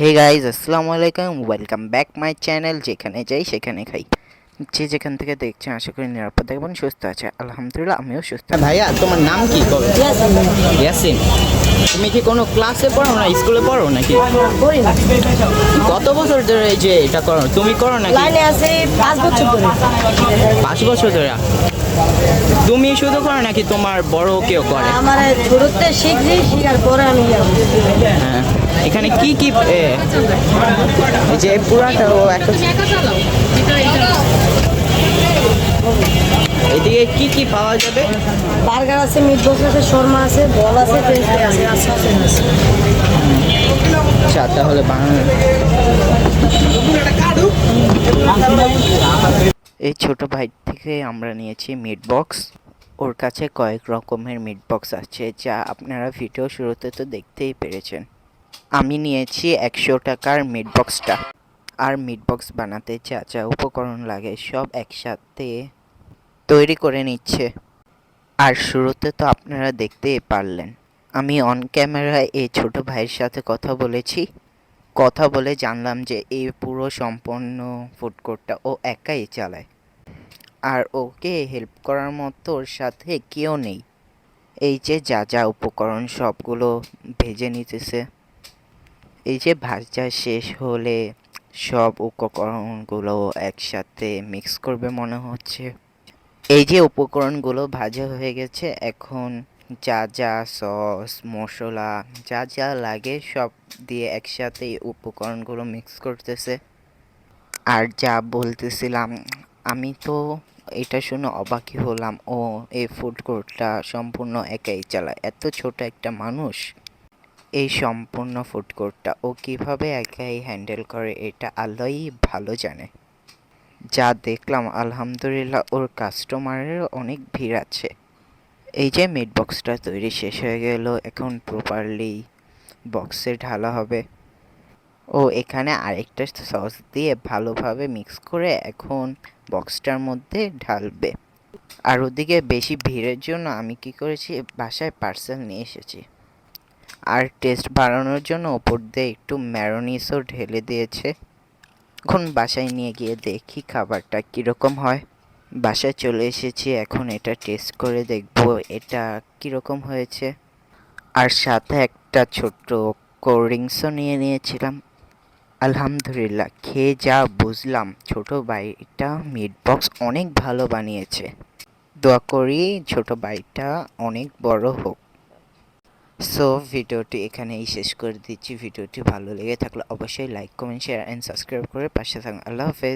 Hey guys আসসালামু আলাইকুম welcome back my channel যেখানে যাই সেখানে খাই। যে যেখান থেকে দেখছেন আশা করি নিরাপদ থাকবেন সুস্থ আছে আলহামদুলিল্লাহ আমিও সুস্থ। ভাইয়া তোমার নাম কি? কবে ইয়াসিন। তুমি কি কোনো ক্লাসে পড়ো না স্কুলে পড়ো নাকি? করি না। কত বছর ধরে এই যে এটা করো? তুমি করো নাকি? লাইনে আছে পাঁচ বছর ধরে। পাঁচ বছর ধরে? তুমি শুধু করো নাকি তোমার বড় কেউ করে? আমার ছোটতে শিখছি শিখার পরে আমি হ্যাঁ। এখানে কি কি যে পুরাটা ও একটা এদিকে কি কি পাওয়া যাবে? বার্গার আছে মিট বক্স আছে শর্মা আছে বল আছে ফ্রেঞ্চ ফ্রাই আছে আছে আচ্ছা তাহলে এই ছোট ভাই থেকে আমরা নিয়েছি মিট বক্স ওর কাছে কয়েক রকমের মিট বক্স আছে যা আপনারা ভিডিও শুরুতে তো দেখতেই পেরেছেন। আমি নিয়েছি একশো টাকার মিট বক্সটা আর মিট বক্স বানাতে যা যা উপকরণ লাগে সব একসাথে তৈরি করে নিচ্ছে। আর শুরুতে তো আপনারা দেখতেই পারলেন। আমি অন ক্যামেরায় এই ছোট ভাইয়ের সাথে কথা বলেছি। কথা বলে জানলাম যে এই পুরো সম্পূর্ণ ফুড কোর্টটা ও একাই চালায়। আর ওকে হেল্প করার মতো ওর সাথে কেউ নেই। এই যে যা যা উপকরণ সবগুলো ভেজে নিতেছে। এই যে ভাজা শেষ হলে সব উপকরণগুলো একসাথে মিক্স করবে মনে হচ্ছে। এই যে উপকরণগুলো ভাজা হয়ে গেছে, এখন যা যা সস, মশলা, যা যা লাগে সব দিয়ে একসাথে উপকরণগুলো মিক্স করতেছে। আর যা বলতেছিলাম, আমি তো এটা শুনে অবাকই হলাম, ও, এই ফুড কোর্টটা সম্পূর্ণ একাই চালায়, এত ছোট একটা মানুষ? এই সম্পূর্ণ ফুড কোর্টটা ও কীভাবে একাই হ্যান্ডেল করে, এটা আল্লাহই ভালো জানে। যা দেখলাম, আলহামদুলিল্লাহ, ওর কাস্টমারের অনেক ভিড় আছে। এই যে মিট বক্সটা তৈরি শেষ হয়ে গেল, এখন প্রপারলি বক্সে ঢালা হবে। ও এখানে আরেকটা সস দিয়ে ভালোভাবে মিক্স করে এখন বক্সটার মধ্যে ঢালবে। আর ওদিকে বেশি ভিড়ের জন্য আমি কি করেছি, বাসায় পার্সেল নিয়ে এসেছি। আর টেস্ট বাড়ানোর জন্য ওপর দিয়ে একটু ম্যারোনিসও ঢেলে দিয়েছে। এখন বাসায় নিয়ে গিয়ে দেখি খাবারটা কীরকম হয়। বাসায় চলে এসেছি, এখন এটা টেস্ট করে দেখব এটা কীরকম হয়েছে। আর সাথে একটা ছোট্ট কোল্ড ড্রিঙ্কসও নিয়ে নিয়েছিলাম। আলহামদুলিল্লাহ, খেয়ে যা বুঝলাম, ছোট ভাইটা মিট বক্স অনেক ভালো বানিয়েছে। দোয়া করি ছোট ভাইটা অনেক বড় হোক। সো ভিডিওটি এখানেই শেষ করে দিচ্ছি। ভিডিওটি ভালো লেগে থাকলে অবশ্যই like comment share and subscribe করে পাশে থাকুন। আল্লাহ হাফেজ।